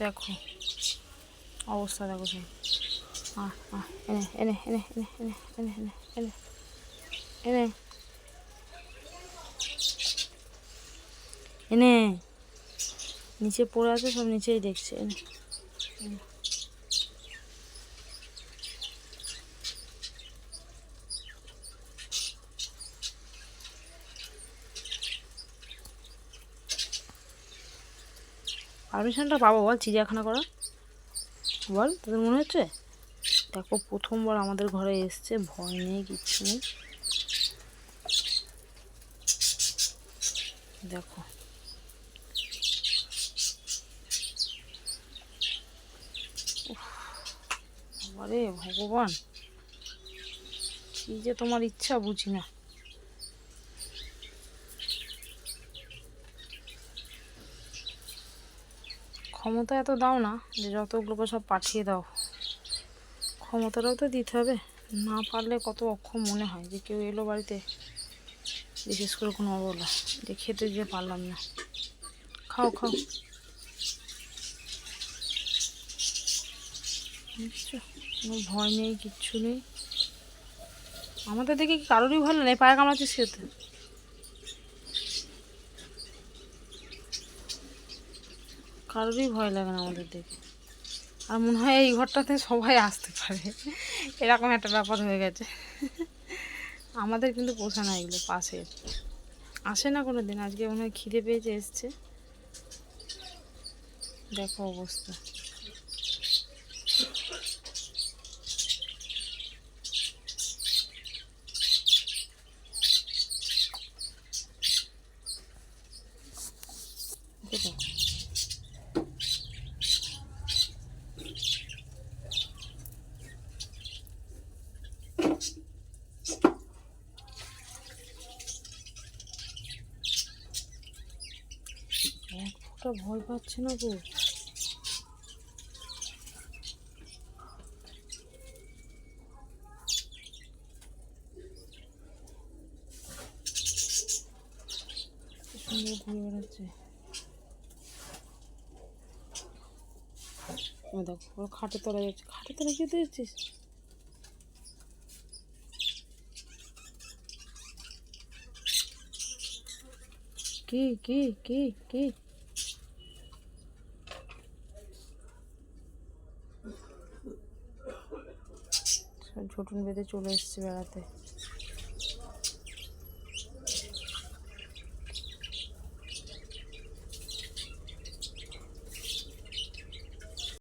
দেখো। অবস্থা দেখো সব। এনে এনে এনে এনে এনে এনে এনে নিচে পড়ে আছে, সব নিচেই দেখছে। এনে। পারমিশনটা পাবো, বল, চিড়িয়াখানা করা বল, তোদের মনে হচ্ছে? দেখো, প্রথমবার আমাদের ঘরে এসছে, ভয় নেই, কিচ্ছু নেই। দেখো। বাবারে, ভগবান। কি যে তোমার ইচ্ছা, বুঝি না। ক্ষমতা এত দাও না যে যতগুলোকে সব পাঠিয়ে দাও। ক্ষমতাটাও তো দিতে হবে। না পারলে কত অক্ষম মনে হয় যে কেউ এলো বাড়িতে। বিশেষ করে কোনো অবলা যে খেতে দিয়ে পারলাম না। খাও খাও। কোনো ভয় নেই, কিচ্ছু নেই। আমাদের দেখে কারোরই ভালো নেই? পায়ে কামড়াচ্ছে সেতে কারোরই ভয় লাগে না আমাদের দেখে। আর মনে হয় এই ঘরটাতে সবাই আসতে পারে। এরকম একটা ব্যাপার হয়ে গেছে। আমাদের কিন্তু পোষা না এগুলো পাশে। আসে না কোনো দিন আজকে মনে হয় খিদে পেয়েছে, এসছে। দেখো অবস্থা। দেখো। এক ফোঁটা ভয় পাচ্ছে না গো। কি খাটে যাচ্ছে। খাটে তোরা যেতে যাচ্ছিস? কি কি কি কি? ঝটুন বেঁধে চলে এসছে বেড়াতে।